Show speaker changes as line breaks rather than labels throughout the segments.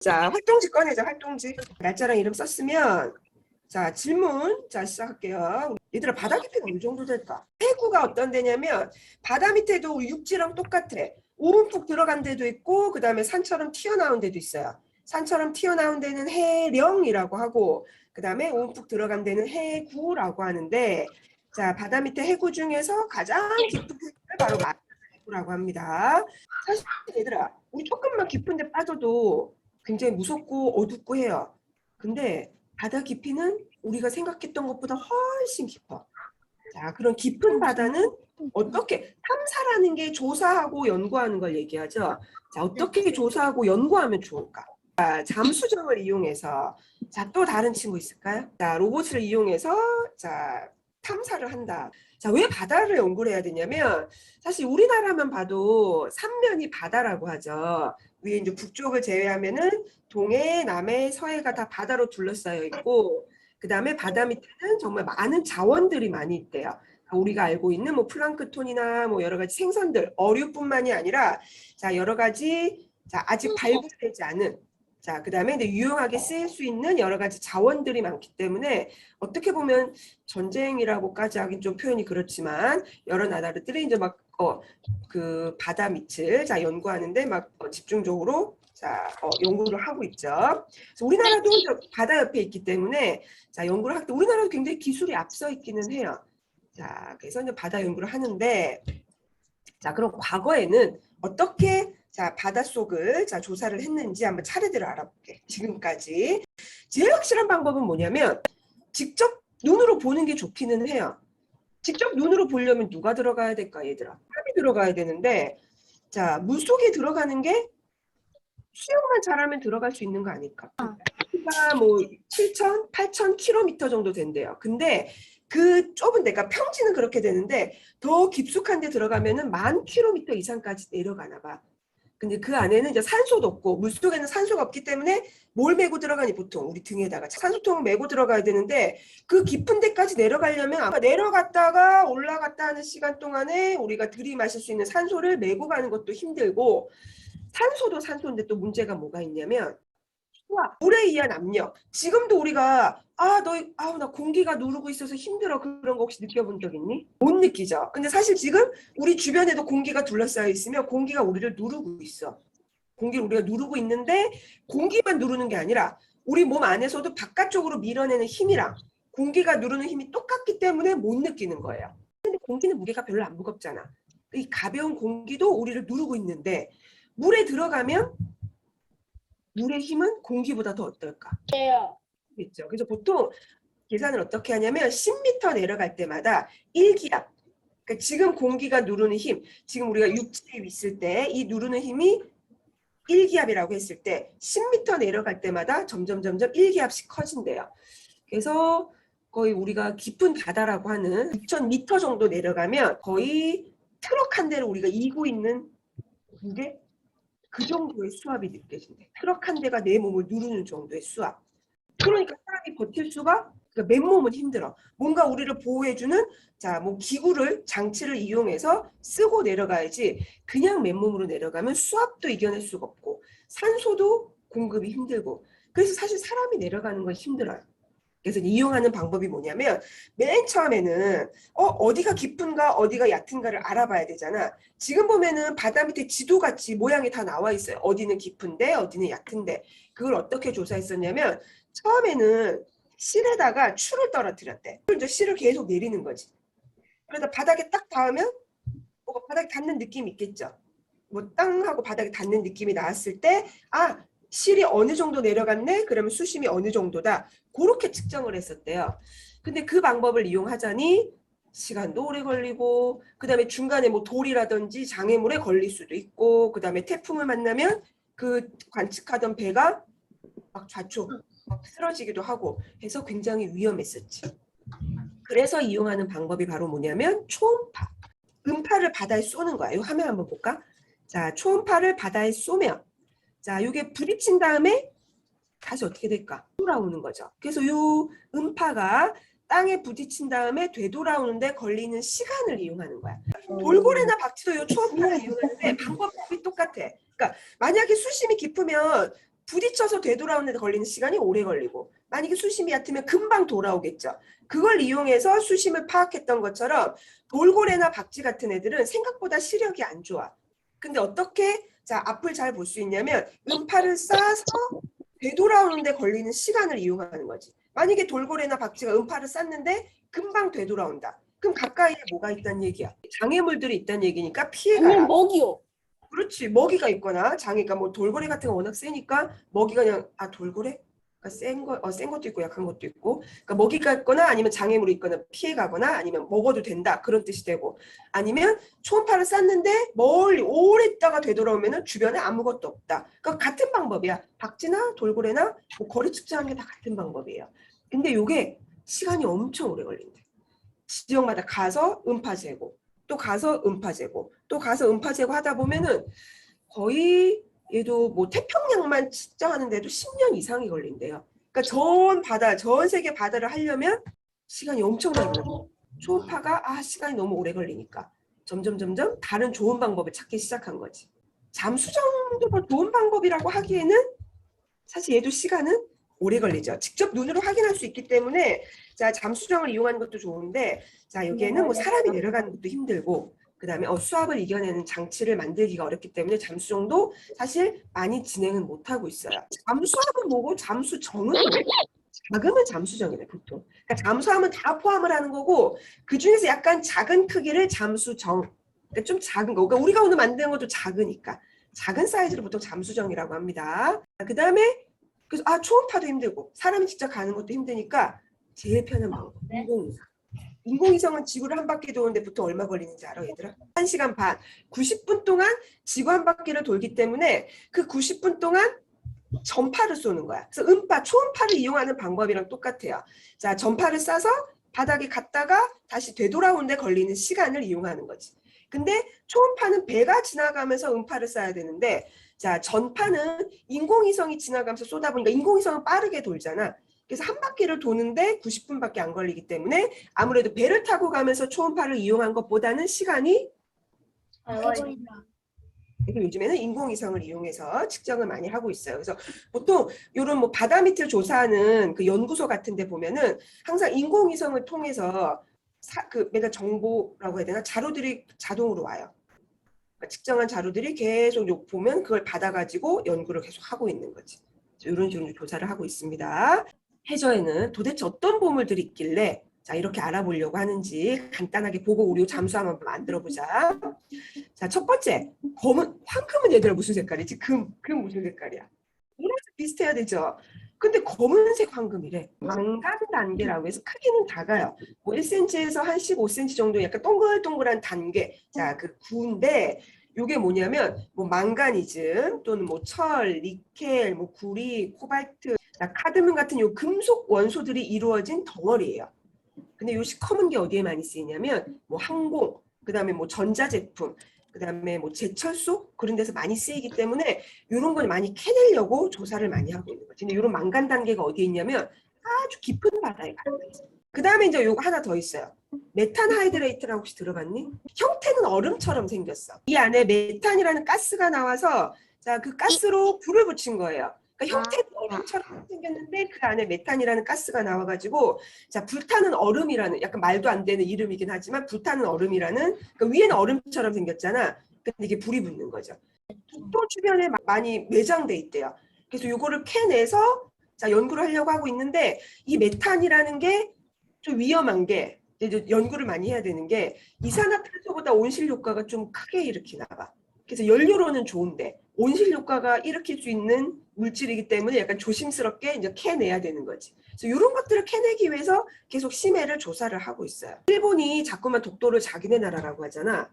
자, 활동지 꺼내자, 활동지. 날짜랑 이름 썼으면, 자, 질문. 자, 시작할게요. 얘들아, 바다 깊이가 어느 정도 될까? 해구가 어떤 데냐면, 바다 밑에도 육지랑 똑같아. 오름푹 들어간 데도 있고, 그 다음에 산처럼 튀어나온 데도 있어요. 산처럼 튀어나온 데는 해령이라고 하고, 그 다음에 오름푹 들어간 데는 해구라고 하는데, 자, 바다 밑에 해구 중에서 가장 깊은 해구를 바로 해구라고 합니다. 사실 얘들아, 우리 조금만 깊은 데 빠져도 굉장히 무섭고 어둡고 해요. 근데 바다 깊이는 우리가 생각했던 것보다 훨씬 깊어. 자, 그런 깊은 바다는 어떻게 탐사라는 게 조사하고 연구하는 걸 얘기하죠. 자, 어떻게 조사하고 연구하면 좋을까? 자, 잠수정을 이용해서 자, 또 다른 친구 있을까요? 자, 로봇을 이용해서 자, 탐사를 한다. 자, 왜 바다를 연구를 해야 되냐면 사실 우리나라만 봐도 삼면이 바다라고 하죠. 위에 이제 북쪽을 제외하면은 동해, 남해, 서해가 다 바다로 둘러싸여 있고 그 다음에 바다 밑에는 정말 많은 자원들이 많이 있대요. 그러니까 우리가 알고 있는 뭐 플랑크톤이나 뭐 여러 가지 생선들, 어류뿐만이 아니라 자 여러 가지 자 아직 발굴되지 않은 자 그 다음에 이제 유용하게 쓰일 수 있는 여러 가지 자원들이 많기 때문에 어떻게 보면 전쟁이라고까지 하긴 좀 표현이 그렇지만 여러 나라들이 이제 막 어 그 바다 밑을 자 연구하는데 막 어, 집중적으로 자 어, 연구를 하고 있죠. 우리나라도 저 바다 옆에 있기 때문에 자 연구를 할 때 우리나라도 굉장히 기술이 앞서 있기는 해요. 자 그래서 이제 바다 연구를 하는데 자 그럼 과거에는 어떻게 자 바닷속을 자 조사를 했는지 한번 차례대로 알아볼게. 지금까지 제일 확실한 방법은 뭐냐면 직접 눈으로 보는 게 좋기는 해요. 직접 눈으로 보려면 누가 들어가야 될까 얘들아? 들어가야 되는데 자 물 속에 들어가는 게 수영만 잘하면 들어갈 수 있는 거 아닐까? 깊이가 뭐 7천, 8천 킬로미터 정도 된대요. 근데 그 좁은 데가 평지는 그렇게 되는데 더 깊숙한 데 들어가면은 만 킬로미터 이상까지 내려가나 봐. 근데 그 안에는 이제 산소도 없고 물속에는 산소가 없기 때문에 뭘 메고 들어가니 보통 우리 등에다가 산소통을 메고 들어가야 되는데 그 깊은 데까지 내려가려면 아마 내려갔다가 올라갔다 하는 시간 동안에 우리가 들이마실 수 있는 산소를 메고 가는 것도 힘들고 산소도 산소인데 또 문제가 뭐가 있냐면 물에 의한 압력. 지금도 우리가 아, 너 아우 나 공기가 누르고 있어서 힘들어 그런 거 혹시 느껴본 적 있니? 못 느끼죠. 근데 사실 지금 우리 주변에도 공기가 둘러싸여 있으면 공기가 우리를 누르고 있어. 공기를 우리가 누르고 있는데 공기만 누르는 게 아니라 우리 몸 안에서도 바깥쪽으로 밀어내는 힘이랑 공기가 누르는 힘이 똑같기 때문에 못 느끼는 거예요. 근데 공기는 무게가 별로 안 무겁잖아. 이 가벼운 공기도 우리를 누르고 있는데 물에 들어가면 물의 힘은 공기보다 더 어떨까? 있죠. 그래서 보통 계산을 어떻게 하냐면 10m 내려갈 때마다 1기압. 그러니까 지금 공기가 누르는 힘, 지금 우리가 육지에 있을 때 이 누르는 힘이 1기압이라고 했을 때 10m 내려갈 때마다 점점 점점 1기압씩 커진대요. 그래서 거의 우리가 깊은 바다라고 하는 6,000m 정도 내려가면 거의 트럭 한 대를 우리가 이고 있는 무게 그 정도의 수압이 느껴진대. 트럭 한 대가 내 몸을 누르는 정도의 수압. 그러니까 사람이 버틸 수가 그러니까 맨몸은 힘들어. 뭔가 우리를 보호해주는 자, 뭐 기구를 장치를 이용해서 쓰고 내려가야지 그냥 맨몸으로 내려가면 수압도 이겨낼 수가 없고 산소도 공급이 힘들고 그래서 사실 사람이 내려가는 건 힘들어요. 그래서 이용하는 방법이 뭐냐면 맨 처음에는 어 어디가 깊은가 어디가 얕은가를 알아봐야 되잖아. 지금 보면은 바다 밑에 지도 같이 모양이 다 나와 있어요. 어디는 깊은데 어디는 얕은데 그걸 어떻게 조사했었냐면 처음에는 실에다가 추를 떨어뜨렸대. 이제 실을 계속 내리는 거지. 그러다 바닥에 딱 닿으면 뭐가 바닥에 닿는 느낌이 있겠죠. 뭐 땅 하고 바닥에 닿는 느낌이 나왔을 때 아, 실이 어느 정도 내려갔네? 그러면 수심이 어느 정도다. 그렇게 측정을 했었대요. 근데 그 방법을 이용하자니 시간도 오래 걸리고 그 다음에 중간에 뭐 돌이라든지 장애물에 걸릴 수도 있고 그 다음에 태풍을 만나면 그 관측하던 배가 막 좌초 막 쓰러지기도 하고 해서 굉장히 위험했었지. 그래서 이용하는 방법이 바로 뭐냐면 초음파. 음파를 바다에 쏘는 거야. 이 화면 한번 볼까? 자, 초음파를 바다에 쏘면 자, 이게 부딪힌 다음에 다시 어떻게 될까? 돌아오는 거죠. 그래서 이 음파가 땅에 부딪힌 다음에 되돌아오는데 걸리는 시간을 이용하는 거야. 돌고래나 박쥐도 이 초음파를 이용하는데 방법이 똑같아. 그러니까 만약에 수심이 깊으면 부딪혀서 되돌아오는 데 걸리는 시간이 오래 걸리고 만약에 수심이 얕으면 금방 돌아오겠죠. 그걸 이용해서 수심을 파악했던 것처럼 돌고래나 박쥐 같은 애들은 생각보다 시력이 안 좋아. 근데 어떻게 자 앞을 잘 볼 수 있냐면 음파를 쏴서 되돌아오는데 걸리는 시간을 이용하는 거지. 만약에 돌고래나 박쥐가 음파를 쐈는데 금방 되돌아온다. 그럼 가까이에 뭐가 있다는 얘기야? 장애물들이 있다는 얘기니까 피해가.
먹이요.
그렇지. 먹이가 있거나 장애가 뭐 돌고래 같은 거 워낙 세니까 먹이가 그냥 아 돌고래? 그러니까 센 거, 어, 센 것도 있고 약한 것도 있고. 그러니까 먹이가 있거나 아니면 장애물이 있거나 피해가거나 아니면 먹어도 된다 그런 뜻이 되고 아니면 초음파를 쐈는데 멀리 오래 있다가 되돌아오면은 주변에 아무것도 없다. 그러니까 같은 방법이야. 박쥐나 돌고래나 뭐 거리 측정하는 게 다 같은 방법이에요. 근데 요게 시간이 엄청 오래 걸린대. 지역마다 가서 음파 재고 또 가서 음파 재고 또 가서 음파 재고 하다 보면은 거의 얘도 뭐 태평양만 측정하는데도 10년 이상이 걸린대요. 그러니까 전 바다, 전 세계 바다를 하려면 시간이 엄청나게 걸려. 초음파가 아 시간이 너무 오래 걸리니까 점점 점점 다른 좋은 방법을 찾기 시작한 거지. 잠수정도 뭐 좋은 방법이라고 하기에는 사실 얘도 시간은 오래 걸리죠. 직접 눈으로 확인할 수 있기 때문에 자 잠수정을 이용하는 것도 좋은데 자 여기에는 뭐 사람이 내려가는 것도 힘들고 그 다음에 어, 수압을 이겨내는 장치를 만들기가 어렵기 때문에 잠수정도 사실 많이 진행은 못 하고 있어요. 잠수함은 뭐고 잠수정은 뭐고? 작으면 잠수정이래 보통. 그러니까 잠수함은 다 포함을 하는 거고 그 중에서 약간 작은 크기를 잠수정. 그러니까 좀 작은 거. 그러니까 우리가 오늘 만드는 것도 작으니까 작은 사이즈를 보통 잠수정이라고 합니다. 그 다음에 그래서 아 초음파도 힘들고 사람이 직접 가는 것도 힘드니까 제일 편한 방법 인공위성. 인공위성은 지구를 한 바퀴 도는데 보통 얼마 걸리는지 알아 얘들아? 1시간 반. 90분 동안 지구 한 바퀴를 돌기 때문에 그 90분 동안 전파를 쏘는 거야. 그래서 음파, 초음파를 이용하는 방법이랑 똑같아요. 자, 전파를 쏴서 바닥에 갔다가 다시 되돌아오는데 걸리는 시간을 이용하는 거지. 근데 초음파는 배가 지나가면서 음파를 쏴야 되는데 자, 전파는 인공위성이 지나가면서 쏘다 보니까 인공위성은 빠르게 돌잖아. 그래서 한 바퀴를 도는데 90분밖에 안 걸리기 때문에 아무래도 배를 타고 가면서 초음파를 이용한 것보다는 시간이 그래서 요즘에는 인공위성을 이용해서 측정을 많이 하고 있어요. 그래서 보통 이런 뭐 바다 밑을 조사하는 그 연구소 같은 데 보면은 항상 인공위성을 통해서 사, 그 맨날 정보라고 해야 되나 자료들이 자동으로 와요. 그러니까 측정한 자료들이 계속 요 보면 그걸 받아가지고 연구를 계속 하고 있는 거지. 이런 식으로 조사를 하고 있습니다. 해저에는 도대체 어떤 보물들이 있길래 자 이렇게 알아보려고 하는지 간단하게 보고 우리 잠수함 한번 만들어 보자. 자 첫 번째 검은 황금은 얘들아 무슨 색깔이지? 금, 금 무슨 색깔이야? 노란색 비슷해야 되죠. 근데 검은색 황금이래. 망간 단계라고 해서 크기는 작아요. 뭐 1cm에서 한 15cm 정도 약간 동글동글한 단계. 자, 그 구인데 요게 뭐냐면 뭐 망가니즘 또는 뭐 철, 니켈, 뭐 구리, 코발트, 자, 카드뮴 같은 요 금속 원소들이 이루어진 덩어리예요. 근데 요 시커먼 게 어디에 많이 쓰이냐면 뭐 항공, 그다음에 뭐 전자제품, 그다음에 뭐 제철소 그런 데서 많이 쓰이기 때문에 이런 걸 많이 캐내려고 조사를 많이 하고 있는 거지. 근데 이런 망간 단계가 어디에 있냐면 아주 깊은 바다에 가는 거지. 그다음에 이제 요거 하나 더 있어요. 메탄 하이드레이트라고 혹시 들어봤니? 형태는 얼음처럼 생겼어. 이 안에 메탄이라는 가스가 나와서 자 그 가스로 불을 붙인 거예요. 그러니까 형태는 얼음처럼 생겼는데 그 안에 메탄이라는 가스가 나와가지고 자 불타는 얼음이라는 약간 말도 안 되는 이름이긴 하지만 불타는 얼음이라는 그러니까 위에는 얼음처럼 생겼잖아. 근데 이게 불이 붙는 거죠. 독도 주변에 마- 많이 매장돼 있대요. 그래서 요거를 캐내서 자 연구를 하려고 하고 있는데 이 메탄이라는 게 좀 위험한 게 이제 연구를 많이 해야 되는 게 이산화탄소보다 온실 효과가 좀 크게 일으키나 봐. 그래서 연료로는 좋은데 온실 효과가 일으킬 수 있는 물질이기 때문에 약간 조심스럽게 이제 캐내야 되는 거지. 그래서 이런 것들을 캐내기 위해서 계속 심해를 조사를 하고 있어요. 일본이 자꾸만 독도를 자기네 나라라고 하잖아.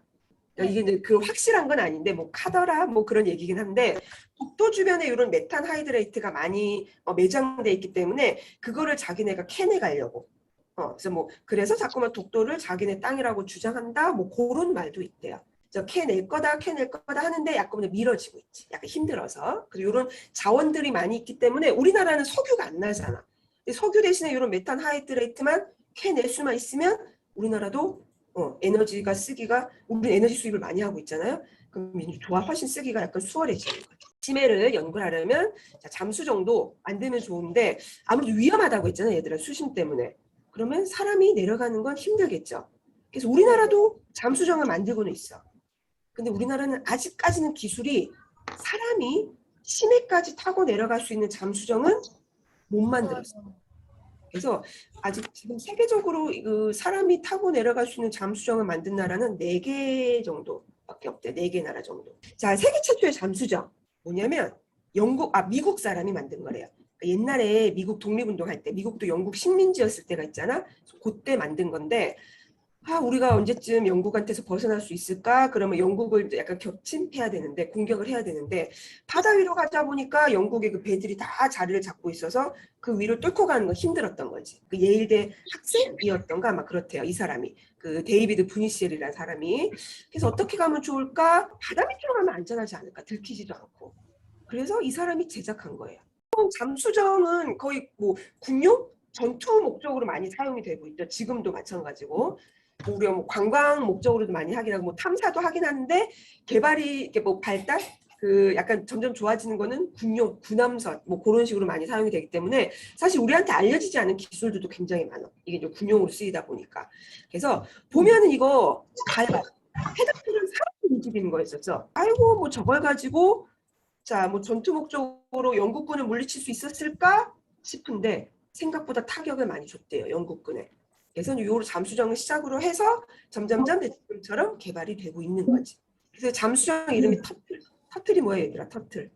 그러니까 이게 이제 그 확실한 건 아닌데 뭐 카더라 뭐 그런 얘기긴 한데 독도 주변에 이런 메탄 하이드레이트가 많이 어, 매장돼 있기 때문에 그거를 자기네가 캐내 가려고. 어, 그래서 뭐 그래서 자꾸만 독도를 자기네 땅이라고 주장한다. 뭐 그런 말도 있대요. 저 캐낼 거다, 캐낼 거다 하는데 약간 미뤄지고 있지. 약간 힘들어서. 그리고 이런 자원들이 많이 있기 때문에 우리나라는 석유가 안 나잖아. 석유 대신에 이런 메탄 하이드레이트만 캐낼 수만 있으면 우리나라도 어, 에너지가 쓰기가 우리 에너지 수입을 많이 하고 있잖아요. 그럼 좋아 훨씬 쓰기가 약간 수월해지는 거죠. 심해를 연구하려면 자, 잠수 정도 만들면 좋은데 아무래도 위험하다고 했잖아요 얘들아 수심 때문에 그러면 사람이 내려가는 건 힘들겠죠 그래서 우리나라도 잠수정을 만들고는 있어 근데 우리나라는 아직까지는 기술이 사람이 심해까지 타고 내려갈 수 있는 잠수정은 못 만들었어 그래서 아직 지금 세계적으로 그 사람이 타고 내려갈 수 있는 잠수정을 만든 나라는 네 개 정도밖에 없대. 네 개 나라 정도. 자, 세계 최초의 잠수정 뭐냐면 영국 아 미국 사람이 만든 거래요. 그러니까 옛날에 미국 독립운동 할 때 미국도 영국 식민지였을 때가 있잖아. 그때 만든 건데 아 우리가 언제쯤 영국한테서 벗어날 수 있을까? 그러면 영국을 약간 격침해야 되는데 공격을 해야 되는데 바다 위로 가다 보니까 영국의 그 배들이 다 자리를 잡고 있어서 그 위로 뚫고 가는 건 힘들었던 거지. 그 예일대 학생이었던가 막 그렇대요. 이 사람이 그 데이비드 부니시엘이라는 사람이 그래서 어떻게 가면 좋을까? 바다 밑으로 가면 안전하지 않을까? 들키지도 않고. 그래서 이 사람이 제작한 거예요. 잠수정은 거의 뭐 군용 전투 목적으로 많이 사용이 되고 있죠. 지금도 마찬가지고. 뭐 우리가 뭐 관광 목적으로도 많이 하긴 하고 뭐 탐사도 하긴 하는데 개발이 이렇게 뭐 발달 그 약간 점점 좋아지는 거는 군용, 군함선 뭐 그런 식으로 많이 사용이 되기 때문에 사실 우리한테 알려지지 않은 기술들도 굉장히 많아. 이게 이제 군용으로 쓰이다 보니까. 그래서 보면은 이거 봐봐. 헤드필은 사람이 움직이는 거였었죠. 아이고 뭐 저걸 가지고 자 뭐 전투 목적으로 영국군을 물리칠 수 있었을까 싶은데 생각보다 타격을 많이 줬대요 영국군에. 그래서 요 잠수정을 시작으로 해서 점점점 지금처럼 개발이 되고 있는 거지. 그래서 잠수정 이름이 터틀. 터틀이 뭐예요, 얘들아? 터틀.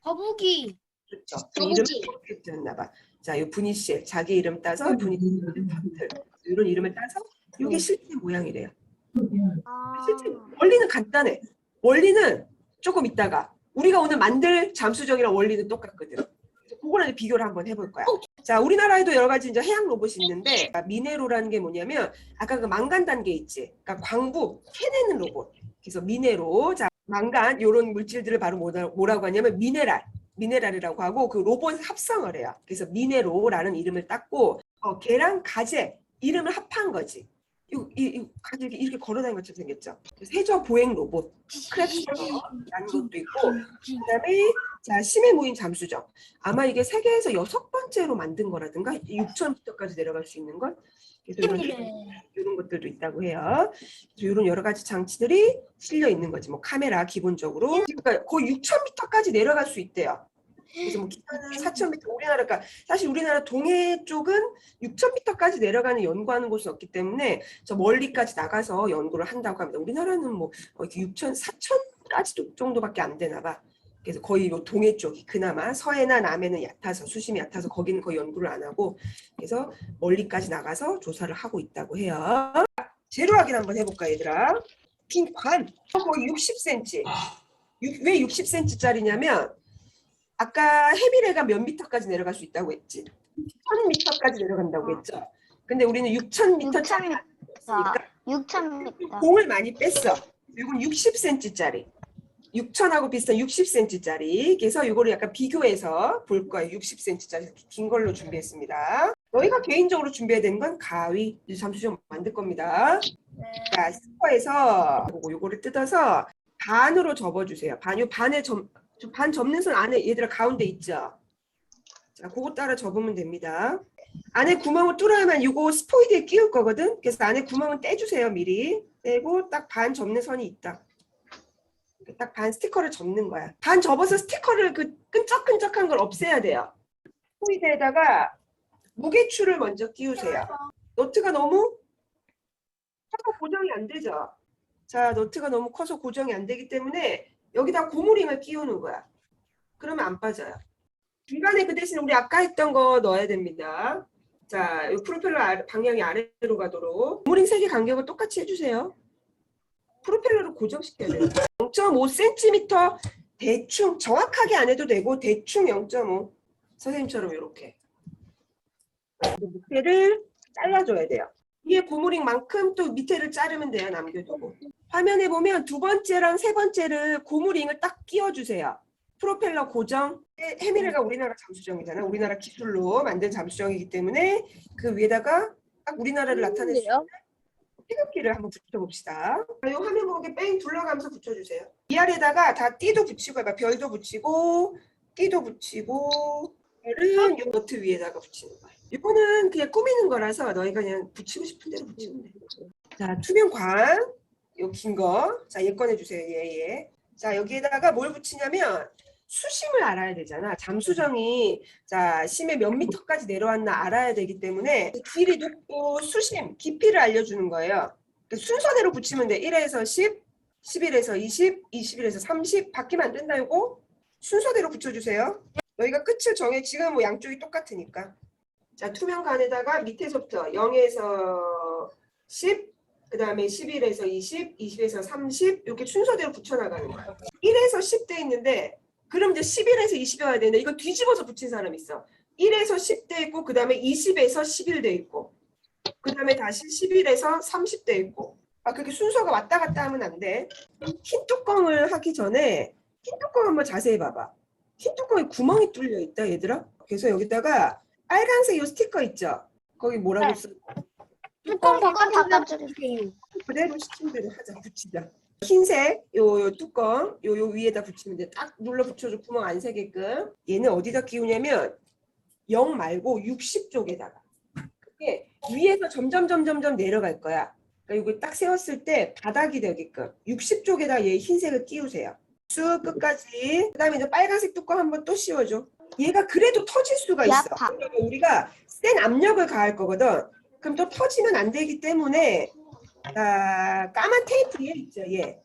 거북이.
그렇죠. 그 이름이
거북이.
그렇게 지었나 봐. 자, 요 분이 씨 자기 이름 따서 분이씨 터틀. 이런 이름을 따서 이게 실제 모양이래요.
아.
실제 원리는 간단해. 원리는 조금 있다가 우리가 오늘 만들 잠수정이랑 원리는 똑같거든. 그거랑 비교를 한번 해볼 거야. 자, 우리나라에도 여러 가지 이제 해양 로봇이 있는데 아, 미네로라는 게 뭐냐면 아까 그 망간 단계 있지. 그러니까 광부 캐내는 로봇. 그래서 미네로. 자, 망간 요런 물질들을 바로 뭐라- 뭐라고 하냐면 미네랄. 미네랄이라고 하고 그 로봇 합성을 해요. 그래서 미네로라는 이름을 땄고 어, 걔랑 가재 이름을 합한 거지. 이, 이, 이 가재 이렇게, 이렇게 걸어다니는 것처럼 생겼죠. 세저 보행 로봇 크랩스터라는 것도 있고 그다음에 자 심해 무인 잠수정 아마 이게 세계에서 여섯 번째로 만든 거라든가 6,000m까지 내려갈 수 있는 것 그래서 이런, 이런 것들도 있다고 해요. 그래서 이런 여러 가지 장치들이 실려 있는 거지. 뭐 카메라 기본적으로 그러니까 거의 6,000m까지 내려갈 수 있대요. 그래서 뭐 기타는 4,000m 우리나라 가 사실 우리나라 동해 쪽은 6,000m까지 내려가는 연구하는 곳은 없기 때문에 저 멀리까지 나가서 연구를 한다고 합니다. 우리나라는 뭐 어, 이렇게 6천, 4천까지 정도밖에 안 되나 봐. 그래서 거의 요 동해 쪽이 그나마 서해나 남해는 얕아서 수심이 얕아서 거기는 거의 연구를 안 하고 그래서 멀리까지 나가서 조사를 하고 있다고 해요. 재료 확인 한번 해볼까 얘들아? 빈 관 거의 60cm. 육- 왜 60cm짜리냐면 아까 해비레가 몇 미터까지 내려갈 수 있다고 했지? 1000m까지 내려간다고 했죠. 근데 우리는 6000m짜리
6,000m. 6,000m.
공을 많이 뺐어. 이건 60cm짜리. 6천하고 비슷한 60cm짜리. 그래서 이거를 약간 비교해서 볼 거예요. 60cm짜리 긴 걸로 준비했습니다. 너희가 개인적으로 준비해야 되는 건 가위. 이제 잠시 좀 만들 겁니다. 자, 스퍼에서 요거 요거를 뜯어서 반으로 접어주세요. 반, 요 반에 점, 저 반 접는 선 안에 얘들아 가운데 있죠? 자, 그거 따라 접으면 됩니다. 안에 구멍을 뚫어야만 이거 스포이드에 끼울 거거든. 그래서 안에 구멍은 떼주세요 미리. 떼고 딱 반 접는 선이 있다. 딱 반 스티커를 접는 거야. 반 접어서 스티커를 그 끈적끈적한 걸 없애야 돼요. 스포이드에다가 무게추를 먼저 끼우세요. 너트가 너무 커서 고정이 안 되죠. 자, 너트가 너무 커서 고정이 안 되기 때문에 여기다 고무링을 끼우는 거야. 그러면 안 빠져요. 중간에 그 대신 우리 아까 했던 거 넣어야 됩니다. 자, 이 프로펠러 아래- 방향이 아래로 가도록 고무링 세 개 간격을 똑같이 해주세요. 프로펠러를 고정시켜야 돼요. 0.5cm 대충 정확하게 안 해도 되고 대충 0.5 선생님처럼 이렇게 밑에를 잘라줘야 돼요. 위에 고무링만큼 또 밑에를 자르면 돼요. 남겨두고 화면에 보면 두 번째랑 세 번째를 고무링을 딱 끼워주세요. 프로펠러 고정. 해- 해미레가 우리나라 잠수정이잖아. 우리나라 기술로 만든 잠수정이기 때문에 그 위에다가 딱 우리나라를 나타낼 수 있는 태극기를 한번 붙여봅시다. 이 화면 보게 뺑 둘러가면서 붙여주세요. 이 아래다가 다 띠도 붙이고. 별도 붙이고 띠도 붙이고 별은 이 노트 위에다가 붙이는 거야. 이거는 그냥 꾸미는 거라서 너희가 그냥 붙이고 싶은 대로 붙이면 돼. 자 투명관 요긴 거. 자 얘 꺼내주세요. 얘 얘. 자 여기에다가 뭘 붙이냐면 수심을 알아야 되잖아. 잠수정이 자 심해 몇 미터까지 내려왔나 알아야 되기 때문에 길이 높고 수심, 깊이를 알려주는 거예요. 그 순서대로 붙이면 돼. 1에서 10, 11에서 20, 21에서 30 바뀌면 안 된다 이거. 순서대로 붙여주세요. 너희가 끝을 정해 지금 뭐 양쪽이 똑같으니까. 자 투명관에다가 밑에서부터 0에서 10, 그 다음에 11에서 20, 20에서 30 이렇게 순서대로 붙여나가는 거예요. 1에서 10돼 있는데 그럼 이제 11에서 20이 와야 되는데 이거 뒤집어서 붙인 사람 있어. 1에서 10돼 있고 그 다음에 20에서 11돼 있고 그 다음에 다시 11에서 30돼 있고 아 그렇게 순서가 왔다 갔다 하면 안 돼. 흰 뚜껑을 하기 전에 흰 뚜껑 한번 자세히 봐봐. 흰 뚜껑에 구멍이 뚫려 있다 얘들아. 그래서 여기다가 빨간색 이 스티커 있죠. 거기 뭐라고 써?
뚜껑 바꿔주세요.
그대로 시킨 대로 하자 붙이자. 흰색 요, 요 뚜껑 요, 요 위에다 붙이면 돼. 딱 눌러 붙여줘 구멍 안 새게끔. 얘는 어디다 끼우냐면 0 말고 60 쪽에다가. 그게 위에서 점점 점점 점 내려갈 거야. 그러니까 이거 딱 세웠을 때 바닥이 되게끔 60 쪽에다 얘 흰색을 끼우세요. 쑥 끝까지. 그다음에 이제 빨간색 뚜껑 한번 또 씌워줘. 얘가 그래도 터질 수가 있어.
야파.
왜냐면 우리가 센 압력을 가할 거거든. 그럼 또 터지면 안 되기 때문에 아, 까만 테이프 얘 있죠, 얘.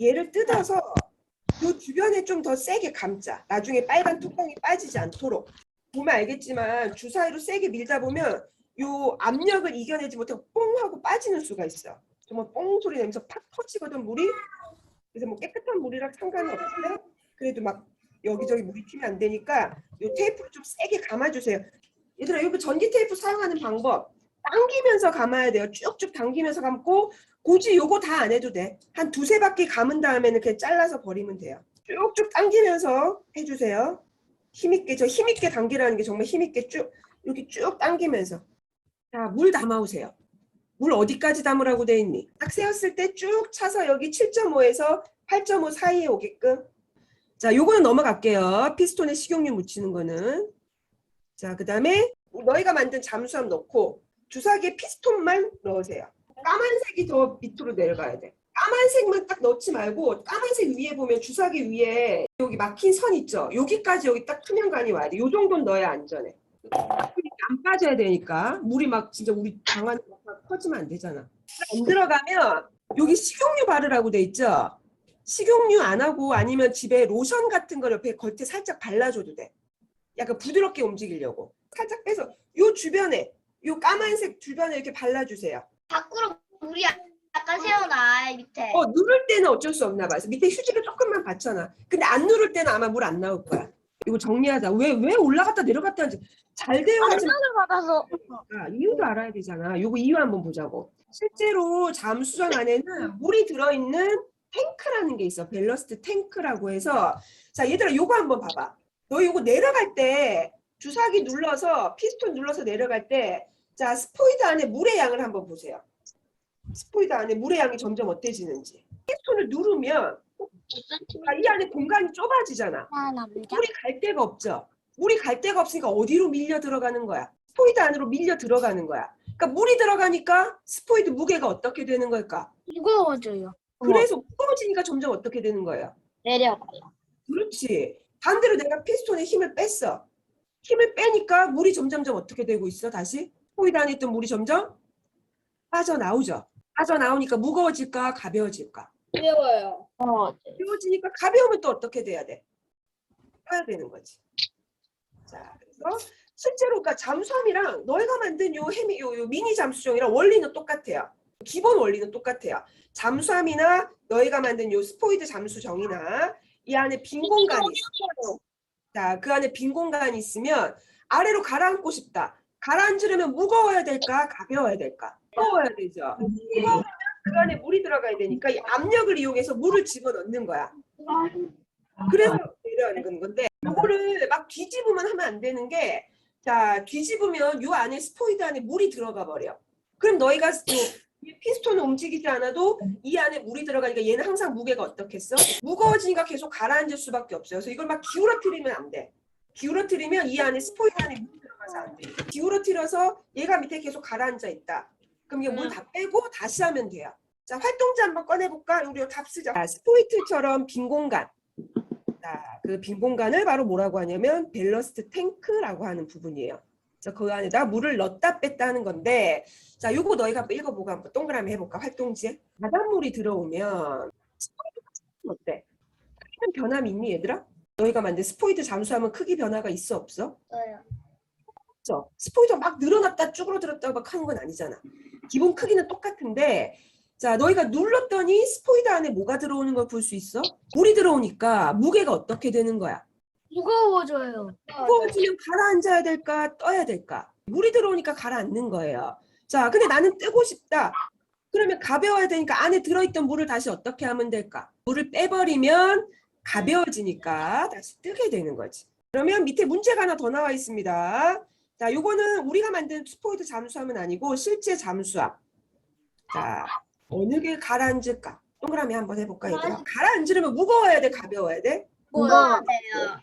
얘를 뜯어서 요 주변에 좀 더 세게 감자. 나중에 빨간 뚜껑이 빠지지 않도록. 보면 알겠지만 주사위로 세게 밀다 보면 요 압력을 이겨내지 못하고 뽕 하고 빠지는 수가 있어. 정말 뽕 소리 내면서 팍 터지거든 물이. 그래서 뭐 깨끗한 물이랑 상관이 없어요. 그래도 막 여기저기 물이 튀면 안 되니까 요 테이프를 좀 세게 감아주세요. 얘들아 이거 전기 테이프 사용하는 방법 당기면서 감아야 돼요. 쭉쭉 당기면서 감고 굳이 요거 다 안 해도 돼. 한 두세 바퀴 감은 다음에는 그냥 잘라서 버리면 돼요. 쭉쭉 당기면서 해주세요. 힘있게 저 힘있게 당기라는 게 정말 힘있게 쭉 이렇게 쭉 당기면서 자 물 담아오세요. 물 어디까지 담으라고 돼 있니? 딱 세웠을 때 쭉 차서 여기 7.5에서 8.5 사이에 오게끔 자 요거는 넘어갈게요. 피스톤에 식용유 묻히는 거는 자 그 다음에 너희가 만든 잠수함 넣고 주사기에 피스톤만 넣으세요. 까만색이 더 밑으로 내려가야 돼. 까만색만 딱 넣지 말고 까만색 위에 보면 주사기 위에 여기 막힌 선 있죠. 여기까지 여기 딱 투명관이 와야 돼. 요 정도는 넣어야 안전해. 안 빠져야 되니까 물이 막 진짜 우리 방 안에 막 퍼지면 안 되잖아. 안 들어가면 여기 식용유 바르라고 돼 있죠. 식용유 안 하고 아니면 집에 로션 같은 거 옆에 겉에 살짝 발라줘도 돼. 약간 부드럽게 움직이려고. 살짝 빼서 요 주변에 요 까만색 주변에 이렇게 발라주세요.
밖으로 물이 약간 새어나 밑에.
어 누를 때는 어쩔 수 없나 봐. 그래서 밑에 휴지를 조금만 받쳐놔. 근데 안 누를 때는 아마 물 안 나올 거야. 이거 정리하자. 왜 왜 올라갔다 내려갔다 하지? 잘 되어야지.
받아서.
아, 이유도 알아야 되잖아. 요거 이유 한번 보자고. 실제로 잠수정 안에는 물이 들어있는 탱크라는 게 있어. 밸러스트 탱크라고 해서 자 얘들아 요거 한번 봐봐. 너 요거 내려갈 때 주사기 눌러서 피스톤 눌러서 내려갈 때 자 스포이드 안에 물의 양을 한번 보세요. 스포이드 안에 물의 양이 점점 어때지는지. 피스톤을 누르면 아, 이 안에 공간이 좁아지잖아.
하나입니다.
물이 갈 데가 없죠. 물이 갈 데가 없으니까 어디로 밀려 들어가는 거야? 스포이드 안으로 밀려 들어가는 거야. 그러니까 물이 들어가니까 스포이드 무게가 어떻게 되는 걸까?
무거워져요.
그래서 무거워지니까 점점 어떻게 되는 거예요?
내려가요.
그렇지. 반대로 내가 피스톤에 힘을 뺐어. 힘을 빼니까 물이 점점점 어떻게 되고 있어? 다시 스 포이드 안에 있던 물이 점점 빠져나오죠. 빠져나오니까 무거워질까? 가벼워질까?
무거워요. 어.
가벼워지니까 가벼우면 또 어떻게 돼야 돼? 떠야 되는 거지. 자, 그래서 실제로 그러니까 잠수함이랑 너희가 만든 요 해미 요, 요 미니 잠수정이랑 원리는 똑같아요. 기본 원리는 똑같아요. 잠수함이나 너희가 만든 요 스포이드 잠수정이나 이 안에 빈 공간이 있어요. 자, 그 안에 빈 공간이 있으면 아래로 가라앉고 싶다. 가라앉으려면 무거워야 될까? 가벼워야 될까? 무거워야 되죠. 무거우면 그 안에 물이 들어가야 되니까 이 압력을 이용해서 물을 집어넣는 거야. 그래서 내려가는 건데 이거를 막 뒤집으면 하면 안 되는 게 자 뒤집으면 요 안에 스포이드 안에 물이 들어가 버려. 그럼 너희가 피스톤은 움직이지 않아도 이 안에 물이 들어가니까 얘는 항상 무게가 어떻겠어? 무거워지니까 계속 가라앉을 수밖에 없어요. 그래서 이걸 막 기울어뜨리면 안 돼. 기울어뜨리면 이 안에 스포이드 안에 물이 들어가서 안 돼. 기울어뜨려서 얘가 밑에 계속 가라앉아 있다. 그럼 이게 물 다 빼고 다시 하면 돼요. 자, 활동지 한번 꺼내볼까? 우리 답 쓰자. 자, 스포이트처럼 빈 공간. 자, 그 빈 공간을 바로 뭐라고 하냐면 밸러스트 탱크라고 하는 부분이에요. 자, 그 안에다 물을 넣었다 뺐다 하는 건데, 자, 요거 너희가 한번 읽어보고 한번 동그라미 해볼까? 활동지에. 바닷물이 들어오면 어때? 큰 변함이 있니, 얘들아? 너희가 만든 스포이드 잠수하면 크기 변화가 있어, 없어?
없어요.
없죠. 스포이드가 막 늘어났다 쭈그러들었다 막 하는 건 아니잖아. 기본 크기는 똑같은데 자 너희가 눌렀더니 스포이드 안에 뭐가 들어오는 걸 볼 수 있어? 물이 들어오니까 무게가 어떻게 되는 거야?
무거워져요.
무거워지면 가라앉아야 될까 떠야 될까? 물이 들어오니까 가라앉는 거예요. 자 근데 나는 뜨고 싶다. 그러면 가벼워야 되니까 안에 들어있던 물을 다시 어떻게 하면 될까? 물을 빼버리면 가벼워지니까 다시 뜨게 되는 거지. 그러면 밑에 문제가 하나 더 나와 있습니다. 자, 요거는 우리가 만든 스포이드 잠수함은 아니고 실제 잠수함. 자, 어느 게 가라앉을까? 동그라미 한번 해볼까, 얘들아? 가라앉으려면 무거워야 돼, 가벼워야 돼?
무거워요.
그냥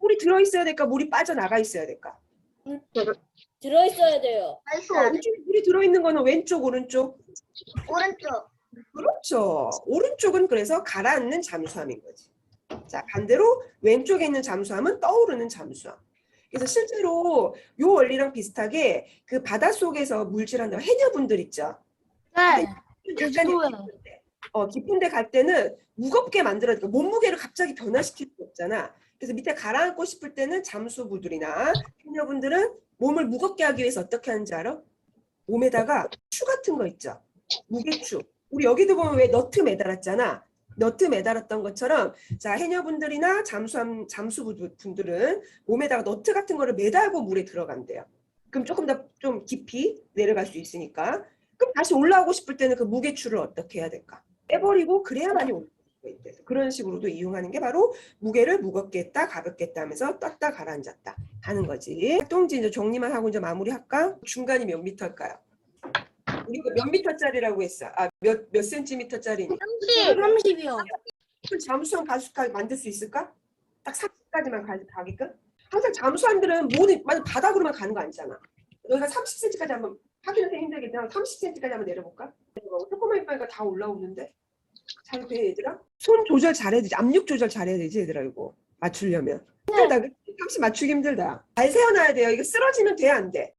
물이 들어 있어야 될까? 물이 빠져나가 있어야 될까?
들어 있어야 돼요.
있어요.
왼쪽에 물이 들어 있는 거는 왼쪽, 오른쪽?
오른쪽.
그렇죠. 오른쪽은 그래서 가라앉는 잠수함인 거지. 자, 반대로 왼쪽에 있는 잠수함은 떠오르는 잠수함. 그래서 실제로 요 원리랑 비슷하게 그 바닷속에서 물질한다 해녀분들 있죠.
네. 제주도에.
깊은데, 어, 깊은데 갈 때는 무겁게 만들어야 돼. 몸무게를 갑자기 변화시킬 수 없잖아. 그래서 밑에 가라앉고 싶을 때는 잠수부들이나 해녀분들은 몸을 무겁게 하기 위해서 어떻게 하는지 알아? 몸에다가 추 같은 거 있죠. 무게추. 우리 여기도 보면 왜 너트 매달았잖아. 너트 매달았던 것처럼 자 해녀분들이나 잠수함 잠수분들은 몸에다가 너트 같은 거를 매달고 물에 들어간대요. 그럼 조금 더 좀 깊이 내려갈 수 있으니까. 그럼 다시 올라오고 싶을 때는 그 무게추를 어떻게 해야 될까? 빼버리고 그래야만이 올라올 수가 있대. 그런 식으로도 이용하는 게 바로 무게를 무겁게 했다, 가볍게 했다 하면서 떴다, 가라앉았다 하는 거지. 활동지 이제 정리만 하고 이제 마무리할까? 중간이 몇 미터일까요? 우리가 몇 미터짜리라고 했어? 아, 몇, 몇 센티미터짜리니?
30이요.
그 잠수함 가수까 만들 수 있을까? 딱 30까지만 가, 가게끔? 항상 잠수함들은 모든 만약 바닥으로만 가는 거 아니잖아. 너희가 30cm까지 한번 하기는 좀 힘들겠지만 30cm까지 한번 내려볼까? 어, 조금만 입으니까 다 올라오는데 잘 돼 얘들아? 손 조절 잘해야 되지 압력 조절 잘해야 되지 얘들아 이거 맞추려면 힘들다 그치? 30 맞추기 힘들다 잘 세워놔야 돼요 이거 쓰러지면 돼 안 돼?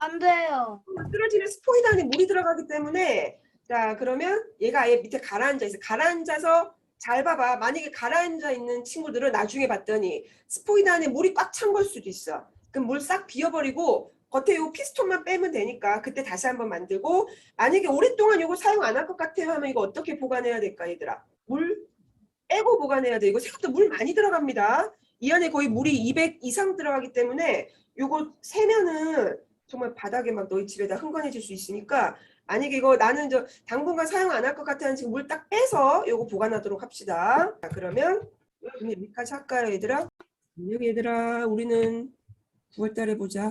안 돼요.
쓰러지면 스포이드 안에 물이 들어가기 때문에 자 그러면 얘가 아예 밑에 가라앉아 있어. 가라앉아서 잘 봐봐. 만약에 가라앉아 있는 친구들은 나중에 봤더니 스포이드 안에 물이 꽉 찬 걸 수도 있어. 그럼 물 싹 비워버리고 겉에 요 피스톤만 빼면 되니까 그때 다시 한번 만들고 만약에 오랫동안 이거 사용 안 할 것 같아요 하면 이거 어떻게 보관해야 될까 얘들아? 물 빼고 보관해야 돼. 이거 생각보다 물 많이 들어갑니다. 이 안에 거의 물이 200 이상 들어가기 때문에 요거 세면은 정말 바닥에 막 너희 집에다 흥건해질 수 있으니까 만약에 이거 나는 저 당분간 사용 안 할 것 같아는 지금 물 딱 빼서 요거 보관하도록 합시다. 자, 그러면 여기까지 할까요, 얘들아? 안녕, 얘들아. 우리는 9월 달에 보자.